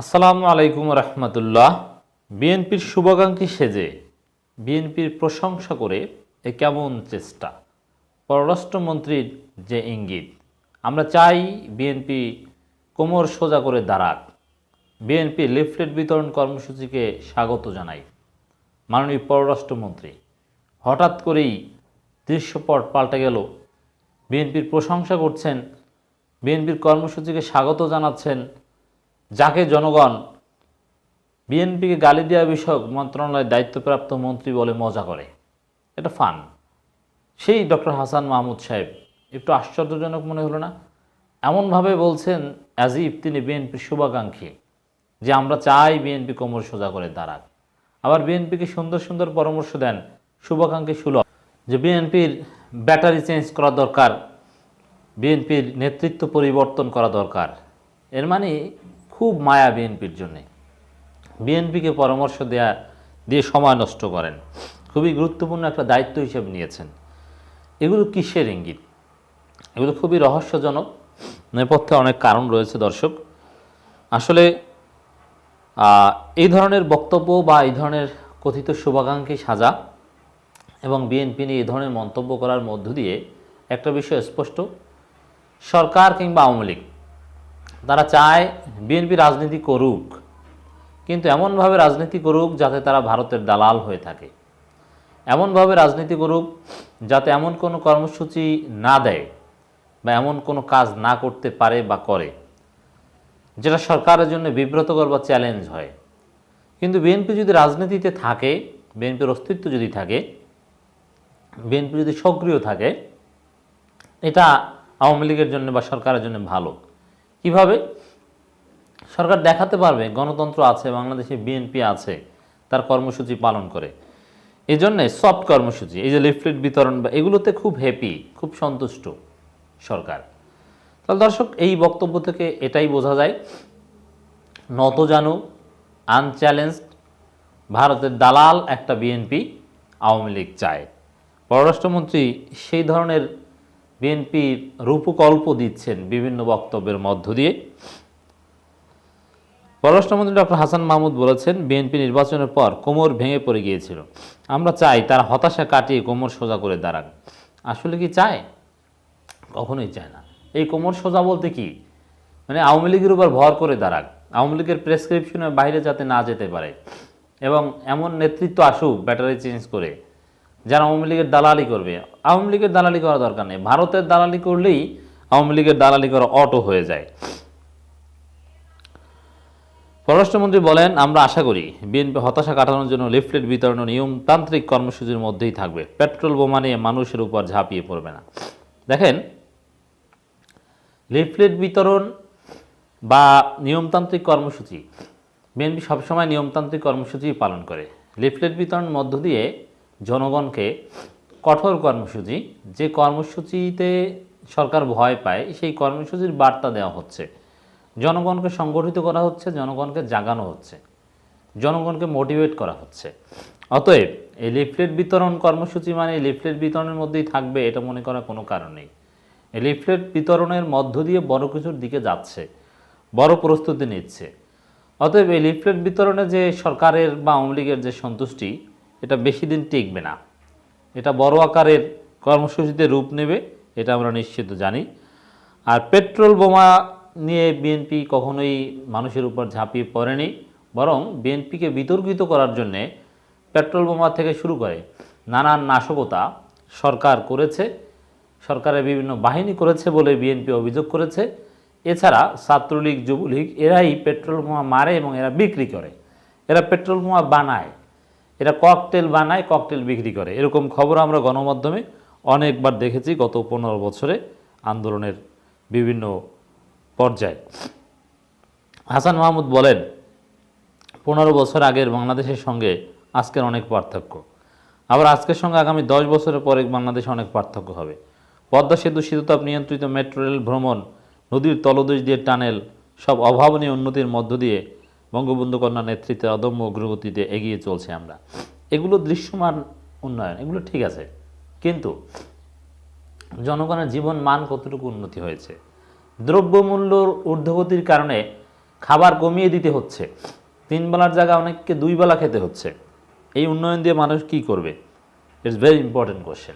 আসসালামু আলাইকুম রহমতুল্লাহ। বিএনপির শুভাকাঙ্ক্ষী সেজে, বিএনপির প্রশংসা করে এ কেমন চেষ্টা? পররাষ্ট্রমন্ত্রীর যে ইঙ্গিত, আমরা চাই বিএনপি কোমর সোজা করে দাঁড়াক। বিএনপি লিফলেট বিতরণ কর্মসূচিকে স্বাগত জানাই। মাননীয় পররাষ্ট্রমন্ত্রী, হঠাৎ করেই দৃশ্যপট পাল্টে গেল। বিএনপির প্রশংসা করছেন, বিএনপির কর্মসূচিকে স্বাগত জানাচ্ছেন যাকে জনগণ বিএনপিকে গালি দেওয়া বিষয়ক মন্ত্রণালয়ের দায়িত্বপ্রাপ্ত মন্ত্রী বলে মজা করে, এটা ফান। সেই ডক্টর হাসান মাহমুদ সাহেব একটু আশ্চর্যজনক মনে হলো না? এমনভাবে বলছেন অ্যাজ ইফ তিনি বিএনপির শুভাকাঙ্ক্ষী, যে আমরা চাই বিএনপি কোমর সোজা করে দাঁড়াক। আবার বিএনপিকে সুন্দর সুন্দর পরামর্শ দেন শুভাকাঙ্ক্ষী সুলভ, যে বিএনপির ব্যাটারি চেঞ্জ করা দরকার, বিএনপির নেতৃত্ব পরিবর্তন করা দরকার। এর মানে খুব মায়া বিএনপির জন্যে। বিএনপিকে পরামর্শ দেয়া দিয়ে সময় নষ্ট করেন। খুবই গুরুত্বপূর্ণ একটা দায়িত্ব হিসেবে নিয়েছেন। এগুলো কিসের ইঙ্গিত? এগুলো খুবই রহস্যজনক। নেপথ্যে অনেক কারণ রয়েছে, দর্শক। আসলে এই ধরনের বক্তব্য বা এই ধরনের কথিত শুভাকাঙ্ক্ষী সাজা এবং বিএনপি নিয়ে এই ধরনের মন্তব্য করার মধ্য দিয়ে একটা বিষয় স্পষ্ট। সরকার কিংবা আওয়ামী লীগ তারা চায় বিএনপি রাজনীতি করুক, কিন্তু এমনভাবে রাজনীতি করুক যাতে তারা ভারতের দালাল হয়ে থাকে। এমনভাবে রাজনীতি করুক যাতে এমন কোনো কর্মসূচি না দেয় বা এমন কোনো কাজ না করতে পারে বা করে, যেটা সরকারের জন্য বিব্রতকর বা চ্যালেঞ্জ হয়। কিন্তু বিএনপি যদি রাজনীতিতে থাকে, বিএনপির অস্তিত্ব যদি থাকে, বিএনপি যদি সক্রিয় থাকে, এটা আওয়ামী লীগের জন্য বা সরকারের জন্য ভালো। কীভাবে? সরকার দেখাতে পারবে গণতন্ত্র আছে, বাংলাদেশে বিএনপি আছে, তার কর্মসূচি পালন করে। এই জন্যে সফট কর্মসূচি, এই যে লিফলেট বিতরণ বা এগুলোতে খুব হ্যাপি খুব সন্তুষ্ট সরকার। তাহলে দর্শক, এই বক্তব্য থেকে এটাই বোঝা যায় নত জানু আনচ্যালেঞ্জড ভারতের দালাল একটা বিএনপি আওয়ামী লীগ চায়। পররাষ্ট্রমন্ত্রী সেই ধরনের বিএনপির রূপকল্প দিচ্ছেন বিভিন্ন বক্তব্যের মধ্য দিয়ে। পররাষ্ট্রমন্ত্রী ডক্টর হাসান মাহমুদ বলেছেন, বিএনপি নির্বাচনের পর কোমর ভেঙে পড়ে গিয়েছিল। আমরা চাই তার হতাশা কাটিয়ে কোমর সোজা করে দাঁড়াক। আসলে কি চায়? কখনোই চায় না। এই কোমর সোজা বলতে কি? মানে আওয়ামী লীগের উপর ভর করে দাঁড়াক। আওয়ামী লীগের প্রেসক্রিপশনের বাইরে যাতে না যেতে পারে। এবং এমন নেতৃত্ব আসুক, ব্যাটারি চেঞ্জ করে। যারা আওয়ামী লীগের দালালি করবে, আওয়ামী লীগের দালালি করা দরকার নেই। ভারতের দালালি করলেই আওয়ামী লীগের দালালি করা অটো হয়ে যায়। পররাষ্ট্রমন্ত্রী বলেন, আমরা আশা করি বিএনপি হতাশা কাটানোর জন্য লিফলেট বিতরণ নিয়মতান্ত্রিক কর্মসূচির মধ্যেই থাকবে। পেট্রোল বোমা নিয়ে মানুষের উপর ঝাঁপিয়ে পড়বে না। দেখেন, লিফলেট বিতরণ বা নিয়মতান্ত্রিক কর্মসূচি, বিএনপি সবসময় নিয়মতান্ত্রিক কর্মসূচি পালন করে। লিফলেট বিতরণ মধ্য দিয়ে জনগণকে কঠোর কর্মসূচি, যে কর্মসূচিতে সরকার ভয় পায়, সেই কর্মসূচির বার্তা দেওয়া হচ্ছে। জনগণকে সংগঠিত করা হচ্ছে, জনগণকে জাগানো হচ্ছে, জনগণকে মোটিভেট করা হচ্ছে। অতএব এই লিফলেট বিতরণ কর্মসূচি মানে লিফলেট বিতরণের মধ্যেই থাকবে, এটা মনে করার কোনো কারণ নেই। এই লিফলেট বিতরণের মধ্য দিয়ে বড় কিছুর দিকে যাচ্ছে, বড় প্রস্তুতি নিচ্ছে। অতএব এই লিফলেট বিতরণে যে সরকারের বা আওয়ামী লীগের যে সন্তুষ্টি এটা বেশি দিন টিকবে না। এটা বড় আকারের কর্মসূচিতে রূপ নেবে, এটা আমরা নিশ্চিত জানি। আর পেট্রোল বোমা নিয়ে বিএনপি কখনোই মানুষের উপর ঝাঁপিয়ে পড়েনি, বরং বিএনপিকে বিতর্কিত করার জন্যে পেট্রোল বোমা থেকে শুরু করে নানান নাশকতা সরকার করেছে, সরকারের বিভিন্ন বাহিনী করেছে বলে বিএনপি অভিযোগ করেছে। এছাড়া ছাত্রলীগ, যুবলীগ, এরাই পেট্রোল বোমা মারে এবং এরা বিক্রি করে। এরা পেট্রোল বোমা বানায়। এরা ককটেল বানায় ককটেল বিক্রি করে। এরকম খবর আমরা গণমাধ্যমে অনেকবার দেখেছি গত পনেরো বছরে আন্দোলনের বিভিন্ন পর্যায়ে। হাসান মাহমুদ বলেন, পনেরো বছর আগের বাংলাদেশের সঙ্গে আজকের অনেক পার্থক্য। আবার আজকের সঙ্গে আগামী দশ বছরের পরে বাংলাদেশে অনেক পার্থক্য হবে। পদ্মা সেতু শীততাপ নিয়ন্ত্রিত মেট্রো রেল ভ্রমণ, নদীর তলদেশ দিয়ে টানেল, সব অভাবনীয় উন্নতির মধ্য দিয়ে বঙ্গবন্ধু কন্যা নেতৃত্বে অদম্য অগ্রগতিতে এগিয়ে চলছে আমরা। এগুলো দৃশ্যমান উন্নয়ন, এগুলো ঠিক আছে। কিন্তু জনগণের জীবন মান কতটুকু উন্নতি হয়েছে? দ্রব্যমূল্যর ঊর্ধ্বগতির কারণে খাবার কমিয়ে দিতে হচ্ছে। তিন বেলার জায়গায় অনেককে দুই বেলা খেতে হচ্ছে। এই উন্নয়ন দিয়ে মানুষ কি করবে? It's very important question